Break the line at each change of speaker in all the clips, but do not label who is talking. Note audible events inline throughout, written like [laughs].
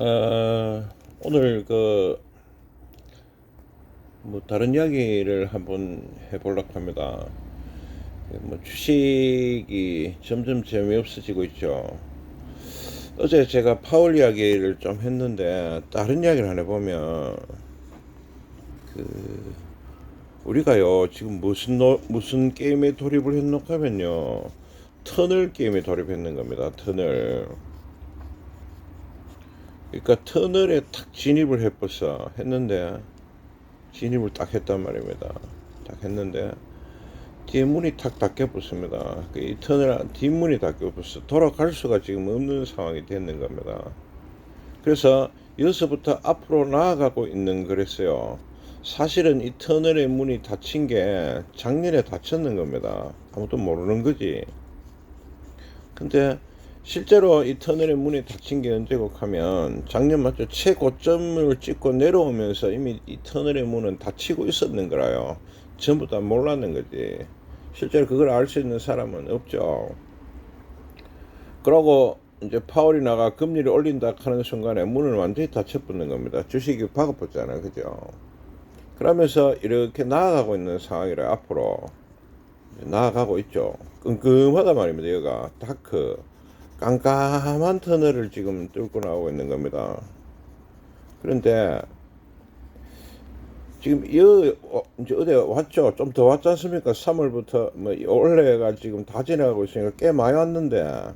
어, 오늘 그, 뭐, 다른 이야기를 한번 해보려고 합니다. 그 뭐, 주식이 점점 재미없어지고 있죠. 어제 제가 파월 이야기를 좀 했는데, 다른 이야기를 하나 해보면, 그, 우리가요, 지금 무슨, 노, 무슨 게임에 돌입을 했노 하면요, 터널 게임에 돌입했는 겁니다, 터널. 그러니까 터널에 탁 진입을 해버서 했는데 진입을 딱 했단 말입니다. 딱 했는데 뒷문이 탁 닫혀버습니다. 그이 터널 뒷문이 닫혀버서 돌아갈 수가 지금 없는 상황이 됐는 겁니다. 그래서 여기서부터 앞으로 나아가고 있는 거랬어요. 사실은 이 터널의 문이 닫힌 게 작년에 닫혔는 겁니다. 아무도 모르는 거지. 근데 실제로 이 터널의 문이 닫힌 게 언제고 하면 작년 맞죠? 최고점을 찍고 내려오면서 이미 이 터널의 문은 닫히고 있었는 거라요. 전부 다 몰랐는 거지. 실제로 그걸 알 수 있는 사람은 없죠. 그러고 이제 파월이 나가 금리를 올린다 하는 순간에 문을 완전히 닫혀버리는 겁니다. 주식이 박아버잖아요. 그죠? 그러면서 이렇게 나아가고 있는 상황이라 앞으로 나아가고 있죠. 끔끔하단 말입니다. 여기가 다크 깜깜한 터널을 지금 뚫고 나오고 있는 겁니다. 그런데 지금 이 어, 이제 어디 왔죠? 좀 더 왔지 않습니까? 3월부터 뭐 올해가 지금 다 지나가고 있으니까 꽤 많이 왔는데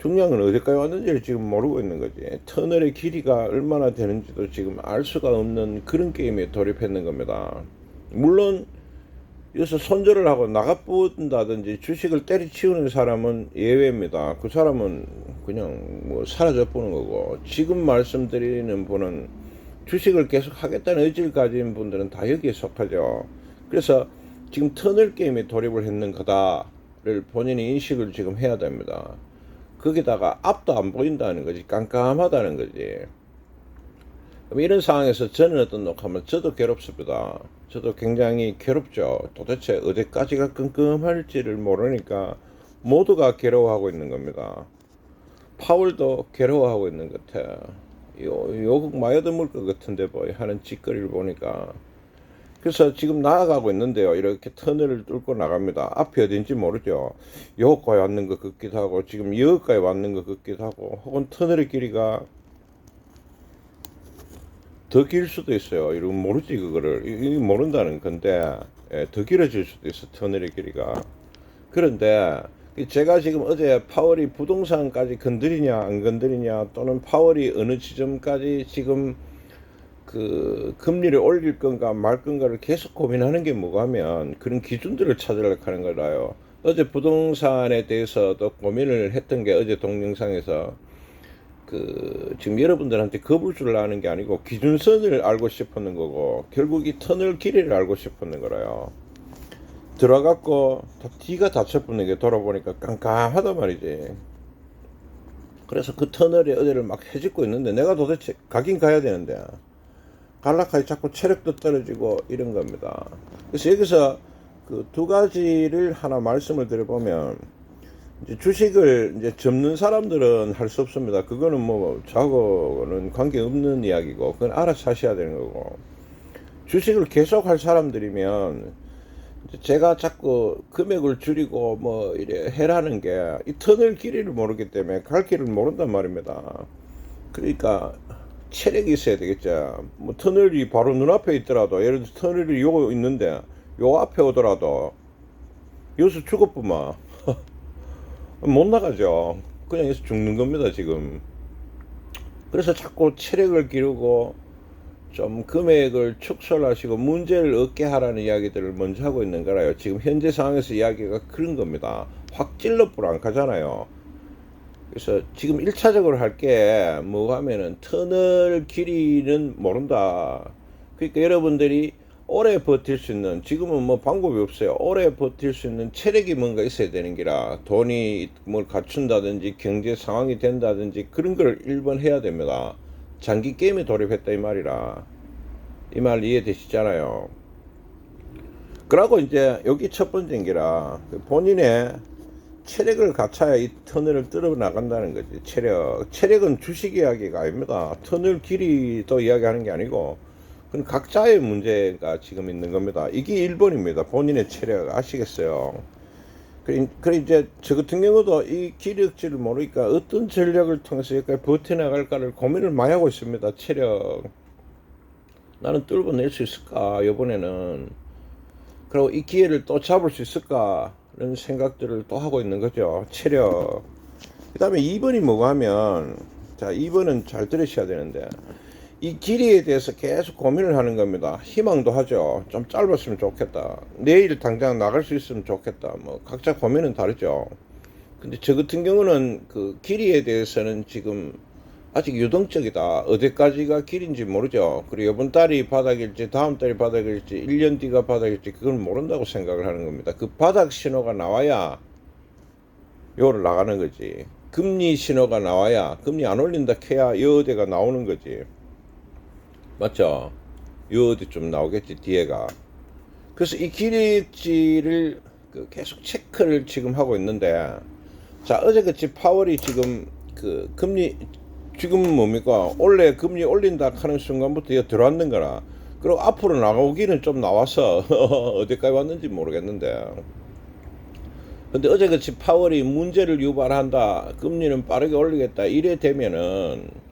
중량은 어디까지 왔는지를 지금 모르고 있는 거지. 터널의 길이가 얼마나 되는지도 지금 알 수가 없는 그런 게임에 돌입했는 겁니다. 물론 여기서 손절을 하고 나가본다든지 주식을 때리치우는 사람은 예외입니다. 그 사람은 그냥 뭐 사라져 보는 거고 지금 말씀드리는 분은 주식을 계속 하겠다는 의지를 가진 분들은 다 여기에 속하죠. 그래서 지금 터널 게임에 돌입을 했는 거다를 본인이 인식을 지금 해야 됩니다. 거기다가 앞도 안 보인다는 거지 깜깜하다는 거지. 이런 상황에서 저는 어떤 녹화면 저도 괴롭습니다. 저도 굉장히 괴롭죠. 도대체 어디까지가 끔끔할지를 모르니까 모두가 괴로워하고 있는 겁니다. 파월도 괴로워하고 있는 것 같아. 요, 요국 마여드물 것 같은데 뭐 하는 짓거리를 보니까. 그래서 지금 나아가고 있는데요. 이렇게 터널을 뚫고 나갑니다. 앞이 어딘지 모르죠. 여기까지 왔는 것 같기도 하고, 지금 여기까지 왔는 것 같기도 하고, 혹은 터널의 길이가 더 길 수도 있어요. 이런 모르지 그거를 이 모른다는 건데 예, 더 길어질 수도 있어 터널의 길이가. 그런데 제가 지금 어제 파월이 부동산까지 건드리냐 안 건드리냐 또는 파월이 어느 지점까지 지금 그 금리를 올릴 건가 말 건가를 계속 고민하는 게 뭐가 하면 그런 기준들을 찾으려고 하는 거라요. 어제 부동산에 대해서도 고민을 했던 게 어제 동영상에서 그 지금 여러분들한테 겁을 주려는 게 아니고 기준선을 알고 싶었는 거고 결국 이 터널 길이를 알고 싶었는 거라요. 들어갔고 다 뒤가 닫혀버는 게 돌아보니까 깜깜하단 말이지. 그래서 그 터널에 어디를 막 헤집고 있는데 내가 도대체 가긴 가야 되는데 갈라카이 자꾸 체력도 떨어지고 이런 겁니다. 그래서 여기서 그 두 가지를 하나 말씀을 드려보면 주식을 이제 접는 사람들은 할 수 없습니다. 그거는 뭐 저하고는 관계 없는 이야기고 그건 알아서 하셔야 되는 거고 주식을 계속 할 사람들이면 제가 자꾸 금액을 줄이고 뭐 이래 해라는 게 이 터널 길이를 모르기 때문에 갈 길을 모른단 말입니다. 그러니까 체력이 있어야 되겠죠. 뭐 터널이 바로 눈앞에 있더라도 예를 들어 터널이 요거 있는데 요 앞에 오더라도 여기서 죽어보면 [laughs] 못 나가죠. 그냥 여기서 죽는 겁니다, 지금. 그래서 자꾸 체력을 기르고 좀 금액을 축소하시고 문제를 얻게 하라는 이야기들을 먼저 하고 있는 거라요. 지금 현재 상황에서 이야기가 그런 겁니다. 확 찔러 불안 가잖아요. 그래서 지금 1차적으로 할 게 뭐 하면은 터널 길이는 모른다. 그러니까 여러분들이 오래 버틸 수 있는 지금은 뭐 방법이 없어요. 오래 버틸 수 있는 체력이 뭔가 있어야 되는 기라 돈이 뭘 갖춘다든지 경제 상황이 된다든지 그런 걸 1번 해야 됩니다. 장기 게임에 돌입했다 이 말이라 이말 체력을 갖춰야 이 터널을 뚫어 나간다는 거지. 체력. 체력은 주식 이야기가 아닙니다. 터널 길이도 이야기하는 게 아니고, 그건 각자의 문제가 지금 있는 겁니다. 이게 1번입니다. 본인의 체력. 아시겠어요? 그래, 그래 이제 저 같은 경우도 이 기력지를 모르니까 어떤 전략을 통해서 여기까지 버텨나갈까를 고민을 많이 하고 있습니다. 체력. 나는 뚫고 낼 수 있을까, 이번에는. 그리고 이 기회를 또 잡을 수 있을까, 이런 생각들을 또 하고 있는 거죠. 체력. 그 다음에 2번이 뭐가 하면, 자, 2번은 잘 들으셔야 되는데, 이 길이에 대해서 계속 고민을 하는 겁니다. 희망도 하죠. 좀 짧았으면 좋겠다. 내일 당장 나갈 수 있으면 좋겠다. 뭐, 각자 고민은 다르죠. 근데 저 같은 경우는 그 길이에 대해서는 지금 아직 유동적이다. 어디까지가 길인지 모르죠. 그리고 이번 달이 바닥일지 다음 달이 바닥일지 1년 뒤가 바닥일지 그건 모른다고 생각을 하는 겁니다. 그 바닥 신호가 나와야 요를 나가는 거지. 금리 신호가 나와야 금리 안 올린다 캐야 여어대가 나오는 거지. 맞죠? 여어대 좀 나오겠지 뒤에가. 그래서 이 기립지를 그 계속 체크를 지금 하고 있는데 자 어제같이 파월이 지금 그 금리 지금 뭡니까 원래 금리 올린다 하는 순간부터 이거 들어왔는 거라 그리고 앞으로 나오기는 좀 나와서 [laughs] 어디까지 왔는지 모르겠는데 근데 어제같이 파월이 문제를 유발한다 금리는 빠르게 올리겠다 이래 되면은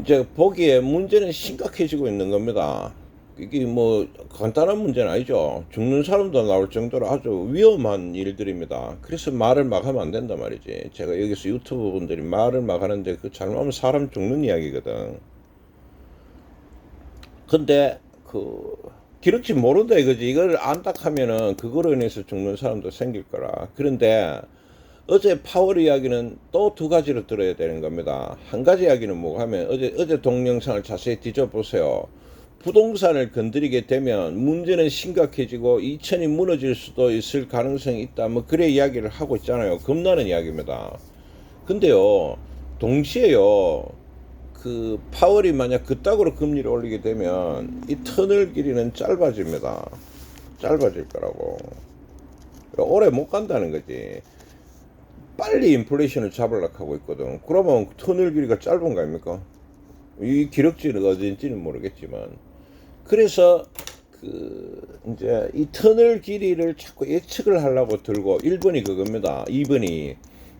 이제 보기에 문제는 심각해지고 있는 겁니다. 이게 뭐 간단한 문제는 아니죠. 죽는 사람도 나올 정도로 아주 위험한 일들입니다. 그래서 말을 막 하면 안 된단 말이지. 제가 여기서 유튜브 분들이 말을 막 하는데 그 잘못하면 사람 죽는 이야기거든. 근데 그 기럭지 모른다 이거지. 이걸 안다 하면은 그거로 인해서 죽는 사람도 생길 거라. 그런데 어제 파월 이야기는 또 두 가지로 들어야 되는 겁니다. 한 가지 이야기는 뭐가 하면 어제 어제 동영상을 자세히 뒤져보세요. 부동산을 건드리게 되면 문제는 심각해지고 이천이 무너질 수도 있을 가능성이 있다. 뭐 그래 이야기를 하고 있잖아요. 겁나는 이야기입니다. 근데요, 동시에요, 그 파월이 만약 그따구로 금리를 올리게 되면 이 터널 길이는 짧아집니다. 짧아질 거라고. 오래 못 간다는 거지. 빨리 인플레이션을 잡으려고 하고 있거든. 그러면 터널 길이가 짧은 거 아닙니까? 이 기록지는 어딘지는 모르겠지만. 그래서 그 이제 이 터널 길이를 자꾸 예측을 하려고 들고 1번이 그겁니다. 2번이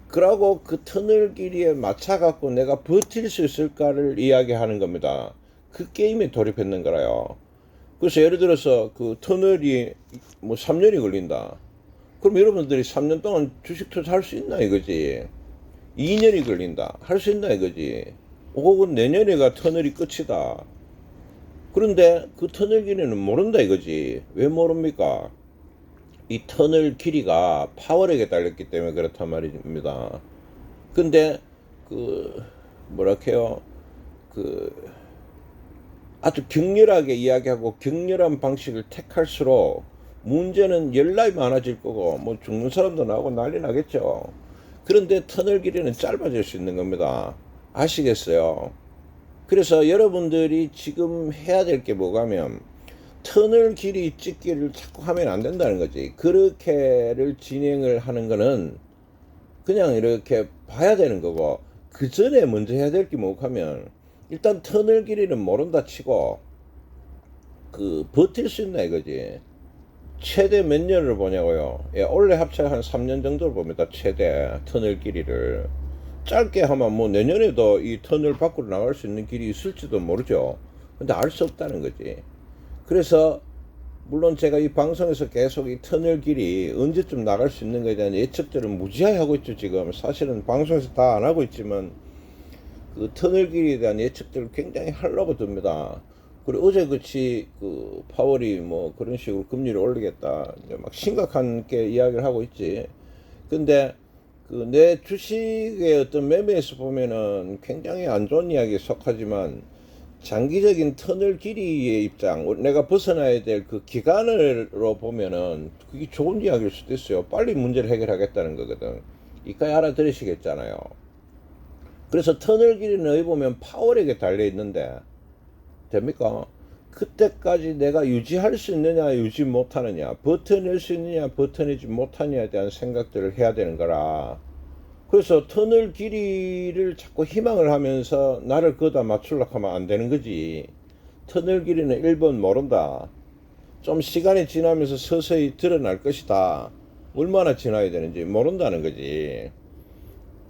그러고 그 터널 길이에 맞춰 갖고 내가 버틸 수 있을까를 이야기하는 겁니다. 그 게임에 돌입했는 거라요. 그래서 예를 들어서 그 터널이 뭐 3년이 걸린다. 그럼 여러분들이 3년 동안 주식 투자할 수 있나 이거지. 2년이 걸린다. 할 수 있나 이거지. 혹은 내년에가 터널이 끝이다. 그런데 그 터널 길이는 모른다 이거지. 왜 모릅니까? 이 터널 길이가 파월에게 달렸기 때문에 그렇단 말입니다. 근데 그 뭐랄까요? 그 아주 격렬하게 이야기하고 격렬한 방식을 택할수록 문제는 열날이 많아질 거고 뭐 죽는 사람도 나오고 난리 나겠죠. 그런데 터널 길이는 짧아질 수 있는 겁니다. 아시겠어요? 그래서 여러분들이 지금 해야 될 게 뭐가면 터널 길이 찍기를 자꾸 하면 안 된다는 거지. 그렇게를 진행을 하는 거는 그냥 이렇게 봐야 되는 거고 그 전에 먼저 해야 될 게 뭐하면 일단 터널 길이는 모른다 치고 그 버틸 수 있나 이거지. 최대 몇 년을 보냐고요. 예, 원래 합쳐 한 3년 정도를 봅니다. 최대 터널 길이를. 짧게 하면 뭐 내년에도 이 터널 밖으로 나갈 수 있는 길이 있을지도 모르죠. 근데 알 수 없다는 거지. 그래서 물론 제가 이 방송에서 계속 이 터널 길이 언제쯤 나갈 수 있는 것에 대한 예측들을 무지하게 하고 있죠 지금 사실은 방송에서 다 안 하고 있지만 그 터널 길이에 대한 예측들을 굉장히 하려고 듭니다. 그리고 어제 그치 그 파월이 뭐 그런 식으로 금리를 올리겠다 이제 막 심각한 게 이야기를 하고 있지. 근데 그 내 주식의 어떤 매매에서 보면은 굉장히 안 좋은 이야기에 속하지만 장기적인 터널 길이의 입장, 내가 벗어나야 될 그 기간으로 보면은 그게 좋은 이야기일 수도 있어요. 빨리 문제를 해결하겠다는 거거든. 이까지 알아들으시겠잖아요. 그래서 터널 길이는 어디 보면 파월에게 달려 있는데, 됩니까? 그때까지 내가 유지할 수 있느냐 유지 못하느냐 버텨낼 수 있느냐 버텨내지 못하느냐에 대한 생각들을 해야 되는 거라. 그래서 터널 길이를 자꾸 희망을 하면서 나를 거다 맞추려고 하면 안 되는 거지. 터널 길이는 1번 모른다. 좀 시간이 지나면서 서서히 드러날 것이다. 얼마나 지나야 되는지 모른다는 거지.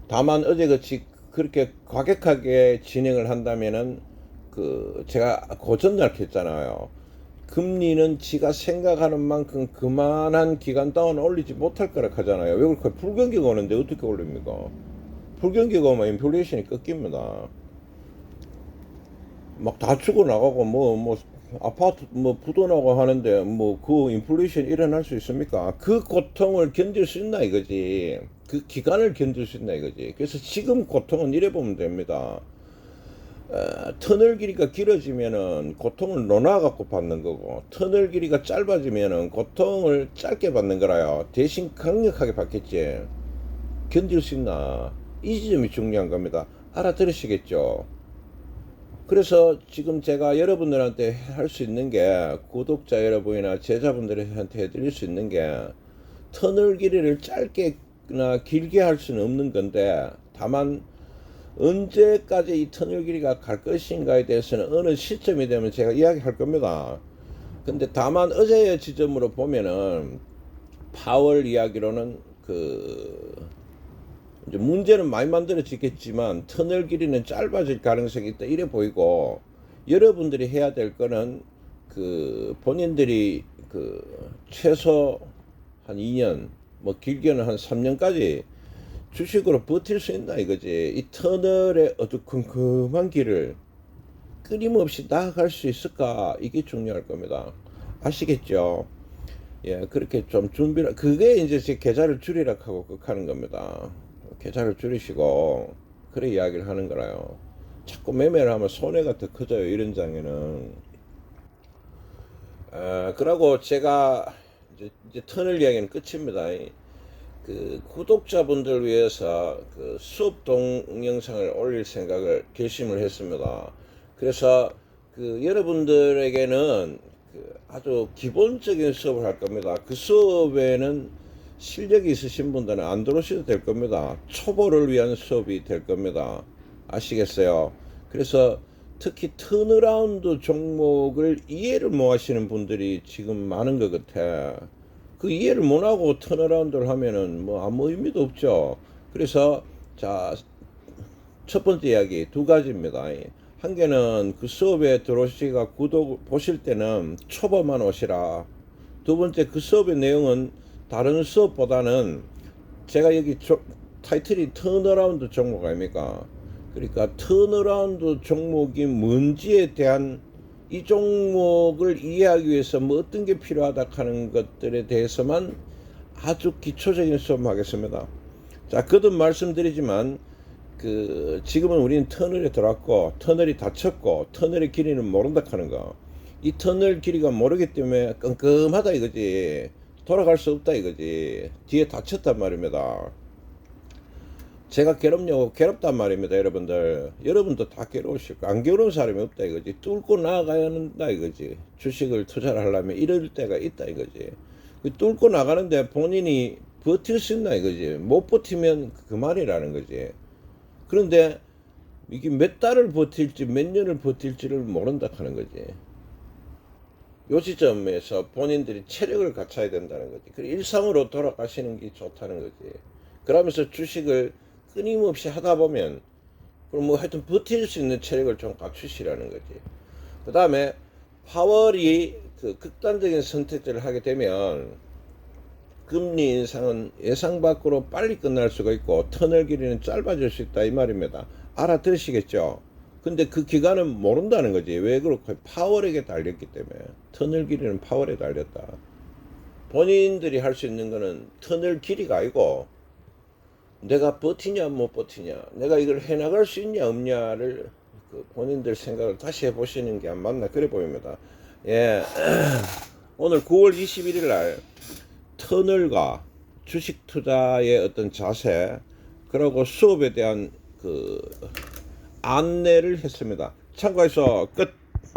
다만 어제같이 그렇게 과격하게 진행을 한다면은 그 제가 고 전날 했잖아요. 금리는 지가 생각하는 만큼 그만한 기간 동안 올리지 못할 거라 하잖아요. 왜 그렇게 불경기가 오는데 어떻게 올립니까? 불경기가 오면 인플레이션이 꺾입니다. 막 다 죽어 나가고 뭐뭐 아파트 뭐 부도나고 하는데 뭐 그 인플레이션 일어날 수 있습니까? 그 고통을 견딜 수 있나 이거지. 그 기간을 견딜 수 있나 이거지. 그래서 지금 고통은 이래 보면 됩니다. 어, 터널 길이가 길어지면은 고통을 논아 갖고 받는 거고 터널 길이가 짧아지면은 고통을 짧게 받는 거라요. 대신 강력하게 받겠지. 견딜 수 있나? 이 지점이 중요한 겁니다. 알아들으시겠죠? 그래서 지금 제가 여러분들한테 할 수 있는 게 구독자 여러분이나 제자분들한테 해드릴 수 있는 게 터널 길이를 짧게나 길게 할 수는 없는 건데 다만 언제까지 이 터널 길이가 갈 것인가에 대해서는 어느 시점이 되면 제가 이야기할 겁니다. 근데 다만 어제의 지점으로 보면은 파월 이야기로는 그 문제는 많이 만들어지겠지만 터널 길이는 짧아질 가능성이 있다 이래 보이고 여러분들이 해야 될 거는 그 본인들이 그 최소 한 2년 뭐 길게는 한 3년까지 주식으로 버틸 수 있나 이거지 이 터널의 어두컴컴한 길을 끊임없이 나아갈 수 있을까 이게 중요할 겁니다 아시겠죠 예 그렇게 좀 준비를 그게 이제 제 계좌를 줄이라 하고 극하는 겁니다 계좌를 줄이시고 그래 이야기를 하는 거라요. 자꾸 매매를 하면 손해가 더 커져요. 이런 장에는. 아, 그러고 제가 이제, 이제 터널 이야기는 끝입니다. 그 구독자분들 위해서 그 수업 동영상을 올릴 생각을 결심을 했습니다. 그래서 그 여러분들에게는 그 아주 기본적인 수업을 할 겁니다. 그 수업에는 실력이 있으신 분들은 안 들어오셔도 될 겁니다. 초보를 위한 수업이 될 겁니다. 아시겠어요? 그래서 특히 턴어라운드 종목을 이해를 못 하시는 분들이 지금 많은 것 같아. 그 이해를 못 하고 턴어라운드를 하면은 뭐 아무 의미도 없죠. 그래서 자, 첫 번째 이야기 두 가지입니다. 한 개는 그 수업에 들어오시가 구독 보실 때는 초보만 오시라. 두 번째 그 수업의 내용은 다른 수업보다는 제가 여기 조, 타이틀이 턴어라운드 종목 아닙니까? 그러니까 턴어라운드 종목이 뭔지에 대한 이 종목을 이해하기 위해서 뭐 어떤 게 필요하다 하는 것들에 대해서만 아주 기초적인 수업 하겠습니다. 자, 거듭 말씀드리지만 그 지금은 우리는 터널에 들어왔고 터널이 닫혔고 터널의 길이는 모른다 하는 거. 이 터널 길이가 모르기 때문에 끔끔하다 이거지. 돌아갈 수 없다 이거지. 뒤에 닫혔단 말입니다. 제가 괴롭냐고 괴롭단 말입니다, 여러분들. 여러분도 다 괴로우실 거. 안 괴로운 사람이 없다 이거지. 뚫고 나가야 한다 이거지. 주식을 투자를 하려면 이럴 때가 있다 이거지. 그 뚫고 나가는데 본인이 버틸 수 있나 이거지. 못 버티면 그만이라는 거지. 그런데 이게 몇 달을 버틸지 몇 년을 버틸지를 모른다 하는 거지. 요 지점에서 본인들이 체력을 갖춰야 된다는 거지. 그 일상으로 돌아가시는 게 좋다는 거지. 그러면서 주식을 끊임없이 하다 보면 그럼 뭐 하여튼 버틸 수 있는 체력을 좀 갖추시라는 거지. 그 다음에 파월이 그 극단적인 선택들을 하게 되면 금리 인상은 예상 밖으로 빨리 끝날 수가 있고 터널 길이는 짧아질 수 있다 이 말입니다. 알아들으시겠죠? 근데 그 기간은 모른다는 거지. 왜 그렇고 파월에게 달렸기 때문에 터널 길이는 파월에 달렸다. 본인들이 할 수 있는 거는 터널 길이가 아니고 내가 버티냐 못 버티냐 내가 이걸 해나갈 수 있냐 없냐를 그 본인들 생각을 다시 해보시는 게 안 맞나 그래 보입니다. 예. [clears throat] 오늘 9월 21일 날 터널과 주식 투자의 어떤 자세 그리고 수업에 대한 그 안내를 했습니다. 참고해서 끝.